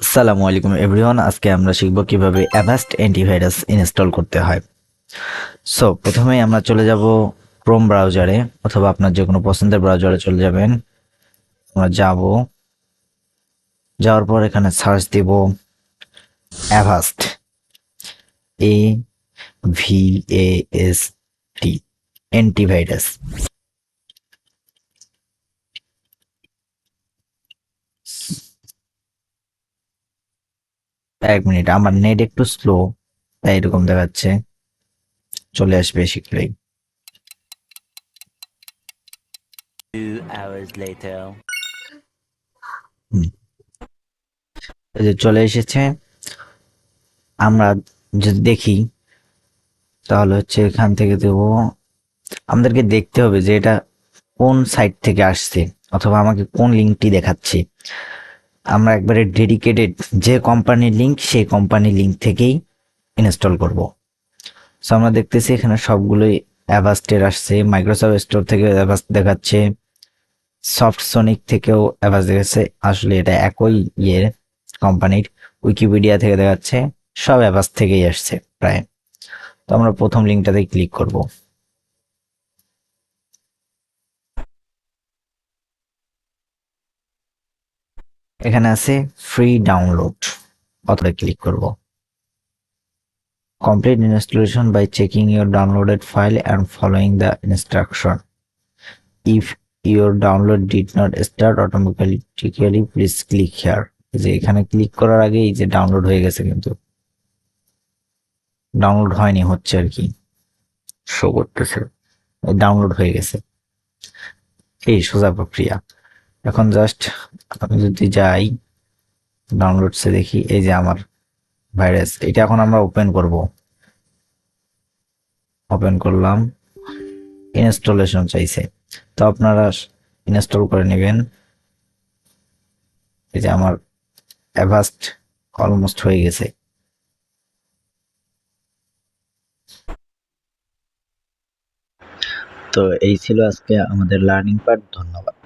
আসসালামু আলাইকুম এভরিওয়ান, আজকে আমরা শিখব কীভাবে অ্যাভাস্ট অ্যান্টিভাইরাস ইনস্টল করতে হয়। সো প্রথমেই আমরা চলে যাব ক্রোম ব্রাউজারে অথবা আপনার যে কোনো পছন্দের ব্রাউজারে চলে যাবেন। আমরা যাব, যাওয়ার পর এখানে সার্চ দিব Avast A V A S T antivirus এক মিনিট আমার নেট একটু স্লো তাই এরকম দেখাচ্ছে। চলে আসবে শীঘ্রই। চলে এসেছে। আমরা যদি দেখি তাহলে হচ্ছে এখান থেকে দেব আমাদেরকে দেখতে হবে যে এটা কোন সাইট থেকে আসছে অথবা আমাকে কোন লিঙ্কটি দেখাচ্ছে। আমরা একবারে ডেডিকেটেড যে কোম্পানির লিঙ্ক সেই কোম্পানির লিঙ্ক থেকেই ইনস্টল করব। সো আমরা দেখতেছি এখানে সবগুলোই অ্যাভাস্টের আসছে মাইক্রোসফট স্টোর থেকে অ্যাভাস্ট দেখাচ্ছে সফট সোনিক থেকেও অ্যাভাস্ট দেখাচ্ছে, আসলে এটা একই ইয়ের কোম্পানির উইকিপিডিয়া থেকে দেখাচ্ছে, সব অ্যাভাস থেকেই আসছে প্রায়। তো আমরা প্রথম লিঙ্কটাতে ক্লিক করব। এখানে আছে ফ্রি ডাউনলোড অথবা ক্লিক করব। Complete installation by checking your downloaded file and following the instruction if your download did not start automatically please click here যে এখানে ক্লিক করার আগে এই যে ডাউনলোড হয়ে গেছে কিন্তু। ডাউনলোড হয়নি, হচ্ছে আর কি। শো করতেছে। ডাউনলোড হয়ে গেছে। এই সোজা প্রক্রিয়া। এখন জাস্ট আমি যদি যাই ডাউনলোডসে দেখি, এই যে আমার ভাইরাস এটা এখন আমরা ওপেন করব। ওপেন করলাম ইনস্টলেশন চাইছে। তো আপনারা ইনস্টল করে নেবেন। এই যে আমার অ্যাভাস্ট অলমোস্ট হয়ে গেছে। তো এই ছিল আজকে আমাদের লার্নিং পার্ট ধন্যবাদ।